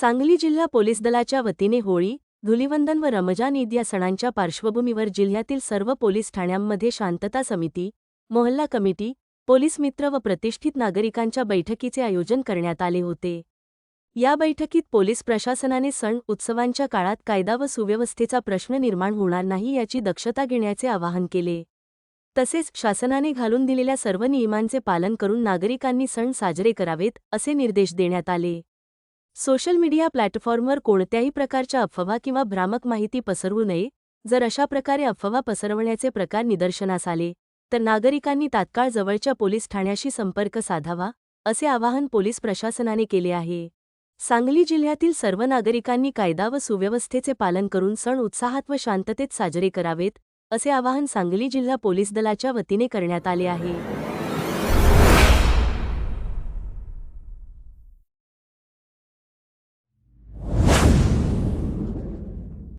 सांगली जिल्हा पोलीस दलाच्या वतीने होळी धुलिवंदन व रमजान ईद या सणांच्या पार्श्वभूमीवर जिल्ह्यातील सर्व पोलीस ठाण्यांमध्ये शांतता समिती मोहल्ला कमिटी पोलीस मित्र व प्रतिष्ठित नागरिकांच्या बैठकीचे आयोजन करण्यात आले होते. या बैठकीत पोलीस प्रशासनाने सण उत्सवांच्या काळात कायदा व सुव्यवस्थेचा प्रश्न निर्माण होणार नाही याची दक्षता घेण्याचे आवाहन केले. तसेच शासनाने घालून दिलेल्या सर्व नियमांचे पालन करून नागरिकांनी सण साजरे करावेत असे निर्देश देण्यात आले. सोशल मीडिया प्लॅटफॉर्मवर कोणत्याही प्रकारच्या अफवा किंवा भ्रामक माहिती पसरवू नये. जर अशा प्रकारे अफवा पसरवण्याचे प्रकार निदर्शनास आले तर नागरिकांनी तात्काळ जवळच्या पोलीस ठाण्याशी संपर्क साधावा असे आवाहन पोलीस प्रशासनाने केले आहे. सांगली जिल्ह्यातील सर्व नागरिकांनी कायदा व सुव्यवस्थेचे पालन करून सण उत्साहात व शांततेत साजरे करावेत असे आवाहन सांगली जिल्हा पोलीस दलाच्या वतीने करण्यात आले आहे.